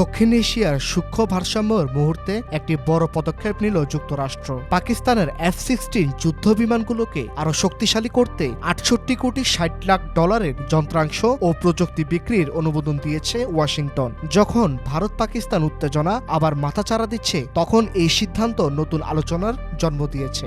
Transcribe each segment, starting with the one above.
দক্ষিণ এশিয়ার সূক্ষ্ম ভারসাম্যের মুহূর্তে একটি বড় পদক্ষেপ নিল যুক্তরাষ্ট্র। পাকিস্তানের এফ সিক্সটিন যুদ্ধ বিমানগুলোকে আরও শক্তিশালী করতে আটষট্টি কোটি ষাট লাখ ডলারের যন্ত্রাংশ ও প্রযুক্তি বিক্রির অনুমোদন দিয়েছে ওয়াশিংটন। যখন ভারত পাকিস্তান উত্তেজনা আবার মাথাচাড়া দিচ্ছে, তখন এই সিদ্ধান্ত নতুন আলোচনার জন্ম দিয়েছে।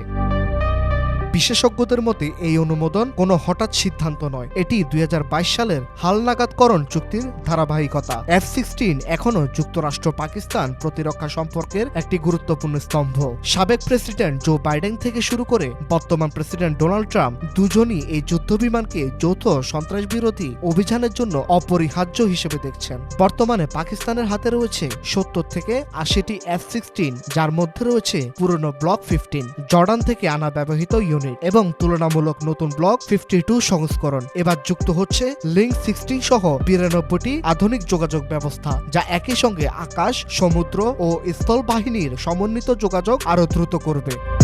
বিশেষজ্ঞদের মতে, এই অনুমোদন কোনো হঠাৎ সিদ্ধান্ত নয়। এটি দুই হাজার বাইশ সালের হালনাগাদকরণ চুক্তির ধারাবাহিকতা। এফ সিক্সটিন এখনও যুক্তরাষ্ট্র পাকিস্তান প্রতিরক্ষা সম্পর্কের একটি গুরুত্বপূর্ণ স্তম্ভ। সাবেক প্রেসিডেন্ট জো বাইডেন থেকে শুরু করে বর্তমান প্রেসিডেন্ট ডোনাল্ড ট্রাম্প দুজনই এই যুদ্ধবিমানকে যৌথ সন্ত্রাসবিরোধী অভিযানের জন্য অপরিহার্য হিসেবে দেখছেন। বর্তমানে পাকিস্তানের হাতে রয়েছে সত্তর থেকে আশিটি এফ সিক্সটিন, যার মধ্যে রয়েছে পুরনো ব্লক ফিফটিন। জর্ডান থেকে আনা ব্যবহৃত ইউনিট এবং তুলনামূলক নতুন ব্লক ফিফটি টু সংস্করণ। এবার যুক্ত হচ্ছে লিঙ্ক সিক্সটিন সহ বিরানব্বইটি আধুনিক যোগাযোগ ব্যবস্থা, যা একই সঙ্গে আকাশ, সমুদ্র ও স্থল বাহিনীর সমন্বিত যোগাযোগ আরও দ্রুত করবে।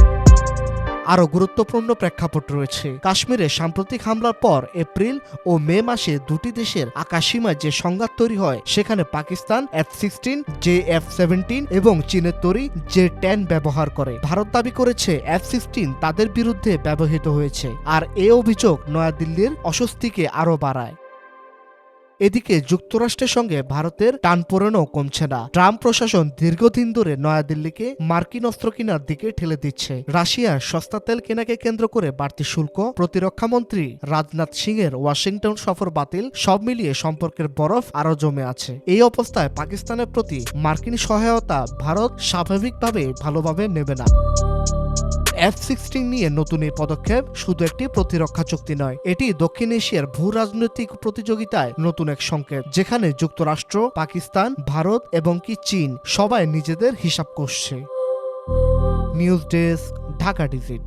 আরও গুরুত্বপূর্ণ প্রেক্ষাপট রয়েছে। কাশ্মীরে সাম্প্রতিক হামলার পর এপ্রিল ও মে মাসে দুটি দেশের আকাশসীমায় যে সংঘাত তৈরি হয়, সেখানে Pakistan F sixteen, J F seventeen এবং চীনের তৈরি জে টেন ব্যবহার করে। ভারত দাবি করেছে এফ সিক্সটিন তাদের বিরুদ্ধে ব্যবহৃত হয়েছে, আর এ অভিযোগ নয়াদিল্লির অস্বস্তিকে আরও বাড়ায়। এদিকে যুক্তরাষ্ট্রের সঙ্গে ভারতের টানপোড়েনও কমছে না। ট্রাম্প প্রশাসন দীর্ঘদিন ধরে নয়াদিল্লিকে মার্কিন অস্ত্র কেনার দিকে ঠেলে দিচ্ছে। রাশিয়ার সস্তা তেল কেনাকে কেন্দ্র করে বাড়তি শুল্ক প্রতিরক্ষামন্ত্রী রাজনাথ সিং এর ওয়াশিংটন সফর বাতিল, সব মিলিয়ে সম্পর্কের বরফ আরও জমে আছে। এই অবস্থায় পাকিস্তানের প্রতি মার্কিন সহায়তা ভারত স্বাভাবিকভাবে ভালোভাবে নেবে না। এফ সিক্সটিন নিয়ে নতুন এই পদক্ষেপ শুধু একটি প্রতিরক্ষা চুক্তি নয়, এটি দক্ষিণ এশিয়ার ভূ রাজনৈতিক প্রতিযোগিতায় নতুন এক সংকেত, যেখানে যুক্তরাষ্ট্র, পাকিস্তান, ভারত এবং কি চীন সবাই নিজেদের হিসাব করছে। News desk, Dhaka digit.